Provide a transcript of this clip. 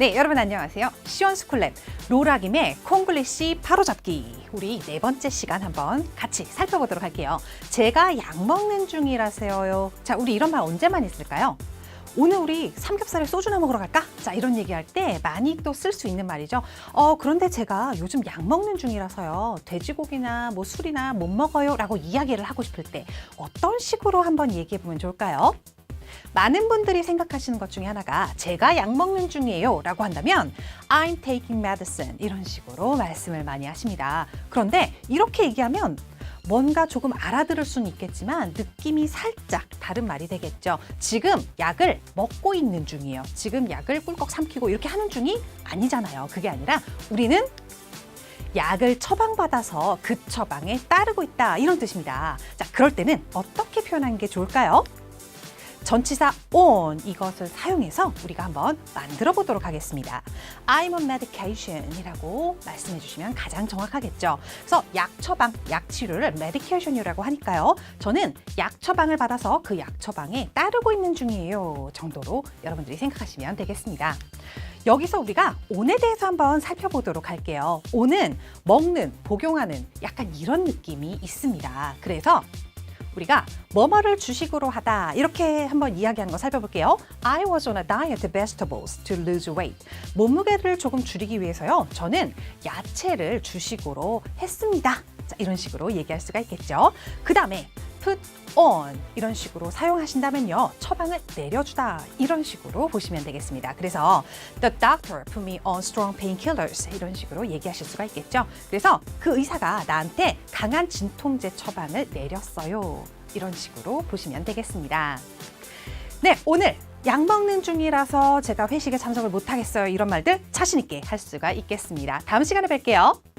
네, 여러분 안녕하세요. 시원스쿨랩 로라김의 콩글리시 바로잡기. 우리 네 번째 시간 한번 같이 살펴보도록 할게요. 제가 약 먹는 중이라서요. 자, 우리 이런 말 언제만 있을까요? 오늘 우리 삼겹살에 소주나 먹으러 갈까? 자, 이런 얘기할 때 많이 또 쓸 수 있는 말이죠. 어, 그런데 제가 요즘 약 먹는 중이라서요. 돼지고기나 뭐 술이나 못 먹어요. 라고 이야기를 하고 싶을 때 어떤 식으로 한번 얘기해 보면 좋을까요? 많은 분들이 생각하시는 것 중에 하나가 제가 약 먹는 중이에요 라고 한다면 I'm taking medicine 이런 식으로 말씀을 많이 하십니다. 그런데 이렇게 얘기하면 뭔가 조금 알아들을 수는 있겠지만 느낌이 살짝 다른 말이 되겠죠. 지금 약을 먹고 있는 중이에요. 지금 약을 꿀꺽 삼키고 이렇게 하는 중이 아니잖아요. 그게 아니라 우리는 약을 처방받아서 그 처방에 따르고 있다 이런 뜻입니다. 자, 그럴 때는 어떻게 표현하는 게 좋을까요? 전치사 on 이것을 사용해서 우리가 한번 만들어 보도록 하겠습니다. I'm on medication 이라고 말씀해 주시면 가장 정확하겠죠. 그래서 약 처방, 약 치료를 medication이라고 하니까요. 저는 약 처방을 받아서 그 약 처방에 따르고 있는 중이에요. 정도로 여러분들이 생각하시면 되겠습니다. 여기서 우리가 on에 대해서 한번 살펴보도록 할게요. on은 먹는, 복용하는 약간 이런 느낌이 있습니다. 그래서 우리가 뭐뭐를 주식으로 하다 이렇게 한번 이야기하는 거 살펴볼게요. I was on a diet of vegetables to lose weight. 몸무게를 조금 줄이기 위해서요. 저는 야채를 주식으로 했습니다. 자, 이런 식으로 얘기할 수가 있겠죠. 그 다음에 put on 이런 식으로 사용하신다면요. 처방을 내려주다 이런 식으로 보시면 되겠습니다. 그래서 the doctor put me on strong painkillers 이런 식으로 얘기하실 수가 있겠죠. 그래서 그 의사가 나한테 강한 진통제 처방을 내렸어요. 이런 식으로 보시면 되겠습니다. 네, 오늘 약 먹는 중이라서 제가 회식에 참석을 못하겠어요. 이런 말들 자신 있게 할 수가 있겠습니다. 다음 시간에 뵐게요.